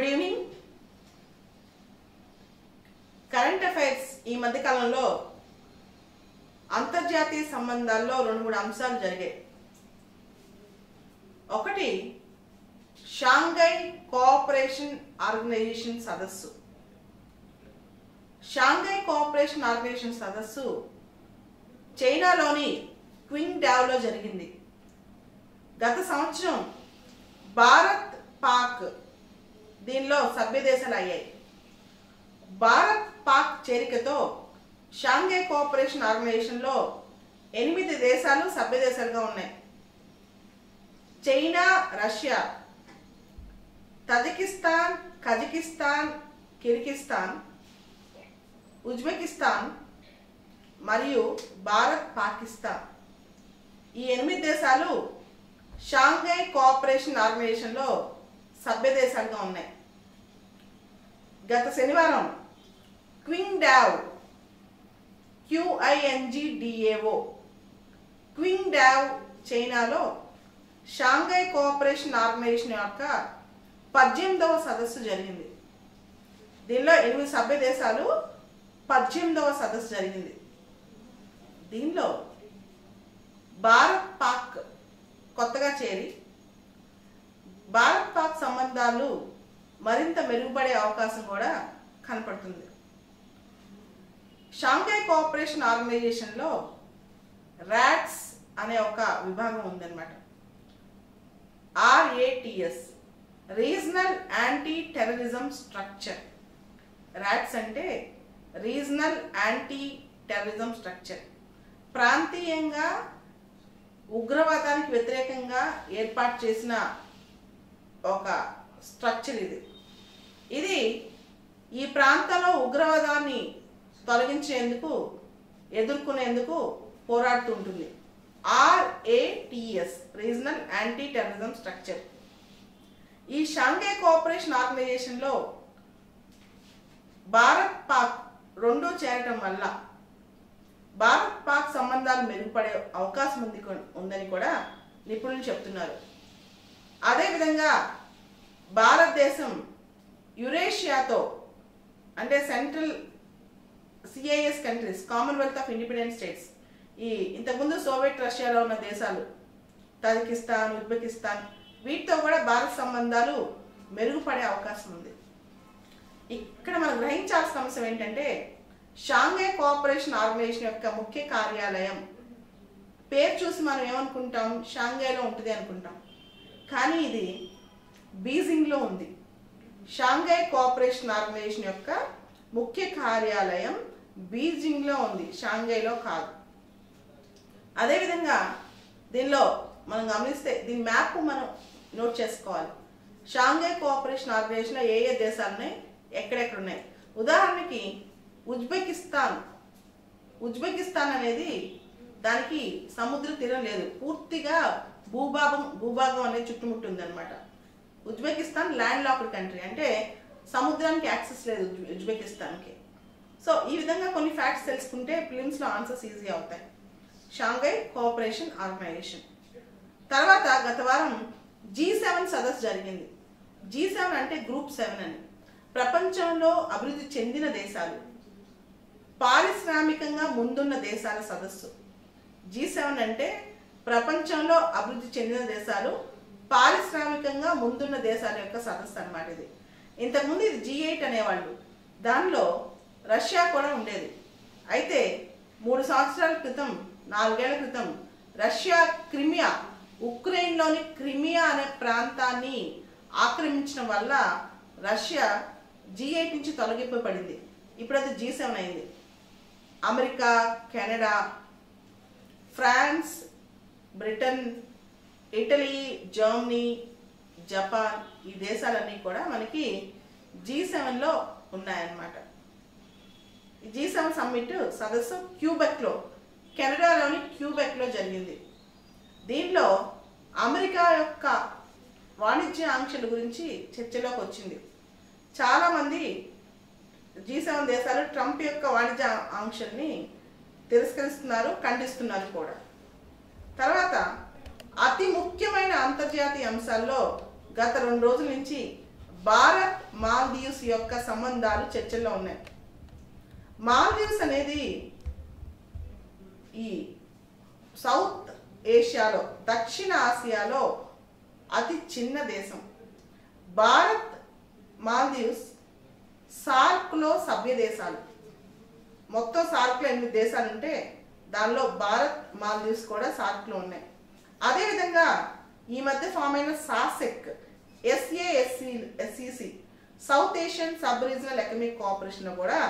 Good evening current affairs ఈ మధ్య కాలంలో అంతర్జాతీయ సంబంధాల్లో రెండు మూడు అంశాలు జరిగాయి. ఒకటి షాంఘై కోఆపరేషన్ ఆర్గనైజేషన్ సదస్సు. షాంఘై కోఆపరేషన్ ఆర్గనైజేషన్ సదస్సు చైనాలోని క్వింగ్ డ్యావ్లో జరిగింది. గత సంవత్సరం భారత్ పాక్ దీనిలో సభ్యదేశాలు అయ్యాయి. భారత్ పాక్ చేరికతో షాంఘై కోఆపరేషన్ ఆర్గనైజేషన్లో ఎనిమిది దేశాలు సభ్యదేశాలుగా ఉన్నాయి. China Russia Tajikistan Kazakhstan Kyrgyzstan Uzbekistan మరియు భారత్ పాకిస్తాన్. ఈ ఎనిమిది దేశాలు షాంఘై కోఆపరేషన్ ఆర్గనైజేషన్లో సభ్య దేశాలుగా ఉన్నాయి. గత శనివారం క్వింగ్ డావ్ క్యూఐఎన్జిడిఏఓ క్వింగ్ డావ్ చైనాలో షాంఘై కోఆపరేషన్ ఆర్గనైజేషన్ యొక్క పద్దెనిమిదవ సదస్సు జరిగింది. దీనిలో ఎనిమిది సభ్య దేశాలు పద్దెనిమిదవ సదస్సు జరిగింది. దీనిలో భారత్ పాక్ కొత్తగా చేరి భారత్ పాక్ సంబంధాలు మరింత మెరుగుపడే అవకాశం కూడా కనపడుతుంది. షాంఘై కోఆపరేషన్ ఆర్గనైజేషన్లో ర్యాట్స్ అనే ఒక విభాగం ఉందన్నమాట. RATS regional anti terrorism structure. RATS అంటే రీజనల్ యాంటీ టెర్రరిజం స్ట్రక్చర్. ప్రాంతీయంగా ఉగ్రవాదానికి వ్యతిరేకంగా ఏర్పాటు చేసిన ఒక స్ట్రక్చర్ ఇది. ఇది ఈ ప్రాంతంలో ఉగ్రవాదాన్ని తొలగించేందుకు ఎదుర్కొనేందుకు పోరాడుతుంటుంది. RATS regional anti terrorism structure ఈ షాంఘై కోఆపరేషన్ ఆర్గనైజేషన్లో భారత్ పాక్ రెండూ చేరటం వల్ల భారత్ పాక్ సంబంధాలు మెరుగుపడే అవకాశం ఉంది ఉందని కూడా నిపుణులు చెప్తున్నారు. అదేవిధంగా భారతదేశం యురేషియాతో అంటే central CIS countries commonwealth of independent states ఈ ఇంతకుముందు సోవియట్ రష్యాలో ఉన్న దేశాలు తజికిస్తాన్ ఉజ్బెకిస్తాన్ వీటితో కూడా భారత సంబంధాలు మెరుగుపడే అవకాశం ఉంది. ఇక్కడ మనం గ్రహించాల్సిన అంశం ఏంటంటే షాంఘై కోఆపరేషన్ ఆర్గనైజేషన్ యొక్క ముఖ్య కార్యాలయం పేరు చూసి మనం ఏమనుకుంటాం? షాంఘైలో ఉంటుంది అనుకుంటాం. కానీ ఇది బీజింగ్లో ఉంది. షాంఘై కోఆపరేషన్ ఆర్గనైజేషన్ యొక్క ముఖ్య కార్యాలయం బీజింగ్లో ఉంది. షాంఘైలో కాదు. అదేవిధంగా దీనిలో మనం గమనిస్తే దీని మ్యాప్ మనం నోట్ చేసుకోవాలి. షాంఘై కోఆపరేషన్ ఆర్గనైజేషన్లో ఏ ఏ దేశాలు ఉన్నాయి ఎక్కడెక్కడ ఉన్నాయి ఉదాహరణకి ఉజ్బెకిస్తాన్. ఉజ్బెకిస్తాన్ అనేది దానికి సముద్ర తీరం లేదు. పూర్తిగా భూభాగం భూభాగం అనేది చుట్టుముట్టుంది అనమాట ఉజ్బెకిస్తాన్ ల్యాండ్ లాక్డ్ కంట్రీ. అంటే సముద్రానికి యాక్సెస్ లేదు ఉజ్బెకిస్తాన్కి. సో ఈ విధంగా కొన్ని ఫ్యాక్ట్స్ తెలుసుకుంటే ఫిలిమ్స్లో ఆన్సర్స్ ఈజీ అవుతాయి. Shanghai cooperation organisation. తర్వాత గత వారం జీ సెవెన్ సదస్సు జరిగింది. జీ సెవెన్ అంటే గ్రూప్ సెవెన్ అని. ప్రపంచంలో అభివృద్ధి చెందిన దేశాలు. పారిశ్రామికంగా ముందున్న దేశాల సదస్సు. జీ సెవెన్ అంటే ప్రపంచంలో అభివృద్ధి చెందిన దేశాలు పారిశ్రామికంగా ముందున్న దేశాల యొక్క సదస్సు అన్నమాట ఇది. ఇంతకుముందు ఇది జీ ఎయిట్ అనేవాళ్ళు. దానిలో రష్యా కూడా ఉండేది. అయితే మూడు సంవత్సరాల క్రితం నాలుగేళ్ళ క్రితం రష్యా క్రిమియా ఉక్రెయిన్లోని క్రిమియా అనే ప్రాంతాన్ని ఆక్రమించడం వల్ల రష్యా జీ ఎయిట్ నుంచి తొలగిపోబడింది ఇప్పుడు అది జీ సెవెన్ అయింది. America Canada France Britain Italy Germany Japan ఈ దేశాలన్నీ కూడా మనకి జీ సెవెన్లో ఉన్నాయన్నమాట. జీ సెవెన్ సమ్మిట్ సదస్సు క్యూబెక్లో కెనడాలోని క్యూబెక్లో జరిగింది. దీనిలో అమెరికా యొక్క వాణిజ్య ఆంక్షల గురించి చర్చలోకి వచ్చింది. చాలామంది జీ సెవెన్ దేశాలు ట్రంప్ యొక్క వాణిజ్య ఆంక్షల్ని తిరస్కరిస్తున్నారు ఖండిస్తున్నారు కూడా. తర్వాత అంతర్జాతీయ అంశాల్లో గత రెండు రోజుల నుంచి భారత్ మాల్దీవ్స్ యొక్క సంబంధాలు చర్చల్లో ఉన్నాయి. మాల్దీవ్స్ అనేది ఈ సౌత్ ఏషియాలో దక్షిణ ఆసియాలో అతి చిన్న దేశం. భారత్ మాల్దీవ్స్ సార్క్లో సభ్య దేశాలు. మొత్తం సార్క్లో ఎనిమిది దేశాలు ఉంటే దానిలో భారత్ మాల్దీవ్స్ కూడా సార్క్లో ఉన్నాయి. అదేవిధంగా ఈ మధ్య ఫామ్ అయిన SASEC SASC SCC South Asian sub regional economic cooperation కూడా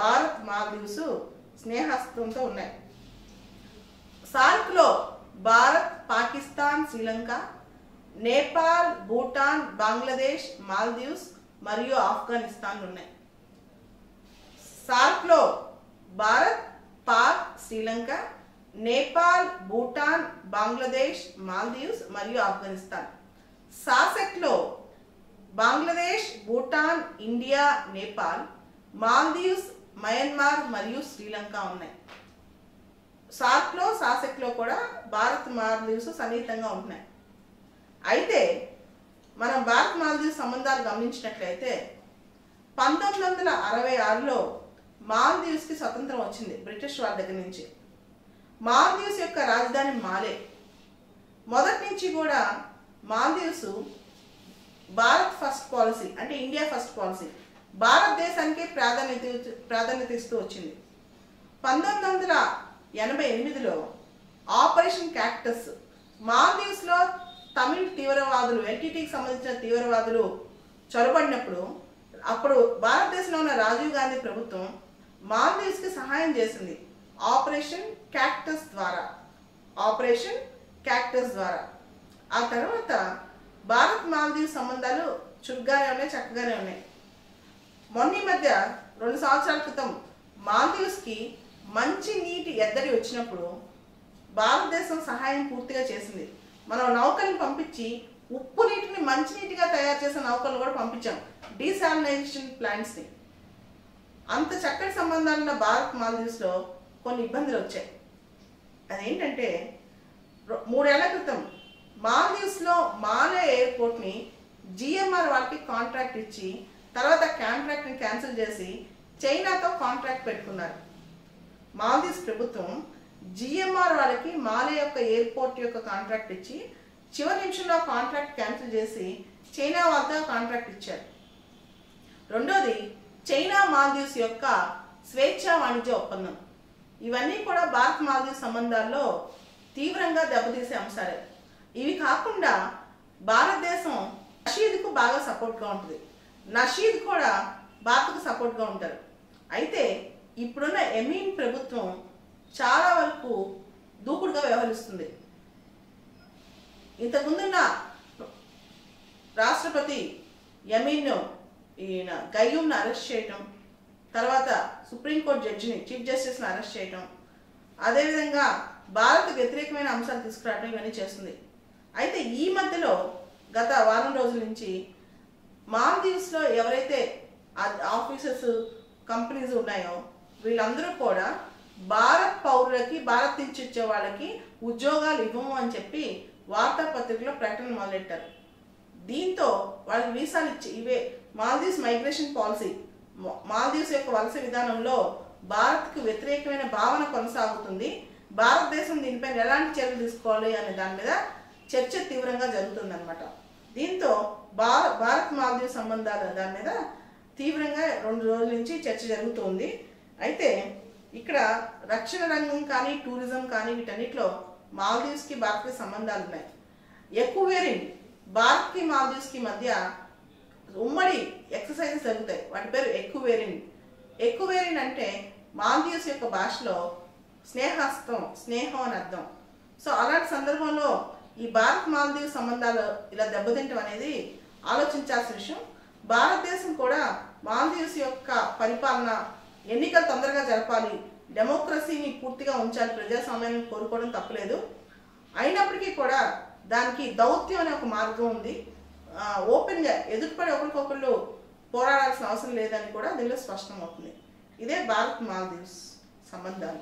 భారత్ మాల్దీవ్స్ స్నేహస్తంతో ఉన్నాయి. సార్క్లో భారత్ పాకిస్తాన్ శ్రీలంక నేపాల్ భూటాన్ బంగ్లాదేశ్ మాల్దీవ్స్ మరియు ఆఫ్ఘనిస్తాన్ ఉన్నాయి. సార్క్లో భారత్ పాక్ శ్రీలంక నేపాల్ భూటాన్ బంగ్లాదేశ్ మాల్దీవ్స్ మరియు ఆఫ్ఘనిస్తాన్. సాసెక్లో బంగ్లాదేశ్ భూటాన్ ఇండియా నేపాల్ మాల్దీవ్స్ మయన్మార్ మరియు శ్రీలంక ఉన్నాయి. సార్క్లో సాసెక్లో కూడా భారత్ మాల్దీవ్స్ సన్నిహితంగా ఉంటున్నాయి. అయితే మనం భారత్ మాల్దీవ్స్ సంబంధాలు గమనించినట్లయితే పంతొమ్మిది వందల అరవై ఆరులో మాల్దీవ్స్కి స్వతంత్రం వచ్చింది బ్రిటిష్ వారి దగ్గర నుంచి. మాల్దీవ్స్ యొక్క రాజధాని మాలే. మొదటి నుంచి కూడా మాల్దీవ్స్ భారత్ ఫస్ట్ పాలసీ అంటే ఇండియా ఫస్ట్ పాలసీ భారతదేశానికి ప్రాధాన్యత ప్రాధాన్యత ఇస్తూ వచ్చింది. పంతొమ్మిది వందల ఎనభై ఎనిమిదిలో ఆపరేషన్ క్యాక్టస్ మాల్దీవ్స్లో తమిళ్ తీవ్రవాదులు ఎల్టీటీకి సంబంధించిన తీవ్రవాదులు చొరబడినప్పుడు అప్పుడు భారతదేశంలో ఉన్న రాజీవ్ గాంధీ ప్రభుత్వం మాల్దీవ్స్కి సహాయం చేసింది. ఆపరేషన్ క్యాక్టస్ ద్వారా. ఆపరేషన్ క్యాక్టస్ ద్వారా. ఆ తర్వాత భారత్ మాల్దీవ్ సంబంధాలు చురుగ్గానే ఉన్నాయి చక్కగానే ఉన్నాయి. మొన్న ఈ మధ్య రెండు సంవత్సరాల క్రితం మాల్దీవ్స్కి మంచి నీటి ఎద్దడి వచ్చినప్పుడు భారతదేశం సహాయం పూర్తిగా చేసింది. మనం నౌకల్ని పంపించి ఉప్పు నీటిని మంచినీటిగా తయారు చేసిన నౌకలు కూడా పంపించాం. డీసాలినైజేషన్ ప్లాంట్స్ని. అంత చక్కటి సంబంధాలున్న భారత్ మాల్దీవ్స్లో కొన్ని ఇబ్బందులు వచ్చాయి. అదేంటంటే మూడేళ్ళ క్రితం మాల్దీవ్స్లో మాలే ఎయిర్పోర్ట్ని జిఎంఆర్ వాళ్ళకి కాంట్రాక్ట్ ఇచ్చి తర్వాత కాంట్రాక్ట్ని క్యాన్సిల్ చేసి చైనాతో కాంట్రాక్ట్ పెట్టుకున్నారు. మాల్దీవ్స్ ప్రభుత్వం జిఎంఆర్ వాళ్ళకి మాలే యొక్క ఎయిర్పోర్ట్ యొక్క కాంట్రాక్ట్ ఇచ్చి చివరి నిమిషంలో కాంట్రాక్ట్ క్యాన్సిల్ చేసి చైనా వాళ్ళతో కాంట్రాక్ట్ ఇచ్చారు. రెండోది చైనా మాల్దీవ్స్ యొక్క స్వేచ్ఛా వాణిజ్య ఒప్పందం. ఇవన్నీ కూడా భారత్ మాల్దీవ్ సంబంధాల్లో తీవ్రంగా దెబ్బతీసే అంశాలే. ఇవి కాకుండా భారతదేశం నషీద్కు బాగా సపోర్ట్గా ఉంటుంది. నషీద్ కూడా భారత్కు సపోర్ట్గా ఉంటారు. అయితే ఇప్పుడున్న ఎమీన్ ప్రభుత్వం చాలా వరకు దూకుడుగా వ్యవహరిస్తుంది. ఇంతకుముందున్న రాష్ట్రపతి యమీన్ ఈయన గయ్యూమ్ను అరెస్ట్ చేయటం తర్వాత సుప్రీంకోర్టు జడ్జిని చీఫ్ జస్టిస్ని అరెస్ట్ చేయటం. అదేవిధంగా భారత్ వ్యతిరేకమైన అంశాలు తీసుకురావడం ఇవన్నీ చేస్తుంది. అయితే ఈ మధ్యలో గత వారం రోజుల నుంచి మాల్దీవ్స్లో ఎవరైతే ఆఫీసర్స్ కంపెనీస్ ఉన్నాయో వీళ్ళందరూ కూడా భారత్ పౌరులకి భారత్ నుంచి వచ్చే వాళ్ళకి ఉద్యోగాలు ఇవ్వము అని చెప్పి వార్తాపత్రికలో ప్రకటన మొదలెట్టారు. దీంతో వాళ్ళకి వీసాలు ఇచ్చి ఇవే మాల్దీవ్స్ మైగ్రేషన్ పాలసీ. మాల్దీవ్స్ యొక్క వలస విధానంలో భారత్కు వ్యతిరేకమైన భావన కొనసాగుతుంది. భారతదేశం దీనిపైన ఎలాంటి చర్యలు తీసుకోవాలి అనే దాని మీద చర్చ తీవ్రంగా జరుగుతుందన్నమాట. దీంతో భా భారత్ మాల్దీవ్ సంబంధాల దాని మీద తీవ్రంగా రెండు రోజుల నుంచి చర్చ జరుగుతుంది. అయితే ఇక్కడ రక్షణ రంగం కానీ టూరిజం కానీ వీటన్నిటిలో మాల్దీవ్స్కి భారత్కి సంబంధాలు ఉన్నాయి ఎక్కువ వేరింగ్ భారత్కి మాల్దీవ్స్కి మధ్య ఉమ్మడి ఎక్సర్సైజెస్ జరుగుతాయి. వాటి పేరు ఎక్కువేరిన్ ఎక్కువేరిన్ అంటే మాల్దీవ్స్ యొక్క భాషలో స్నేహస్తం స్నేహం అని అర్థం. సో అలాంటి సందర్భంలో ఈ భారత్ మాల్దీవ్ సంబంధాలు ఇలా దెబ్బతింటం అనేది ఆలోచించాల్సిన విషయం. భారతదేశం కూడా మాల్దీవ్స్ యొక్క పరిపాలన ఎన్నికలు తొందరగా జరపాలి డెమోక్రసీని పూర్తిగా ఉంచాలి ప్రజాస్వామ్యాన్ని కోరుకోవడం తప్పలేదు. అయినప్పటికీ కూడా దానికి దౌత్యం అనే ఒక మార్గం ఉంది. ఓపెన్గా ఎదుటిపడి ఒకరికొకళ్ళు పోరాడాల్సిన అవసరం లేదని కూడా దీనిలో స్పష్టమవుతుంది. ఇదే భారత్ మాల్దీవ్స్ సంబంధాలు.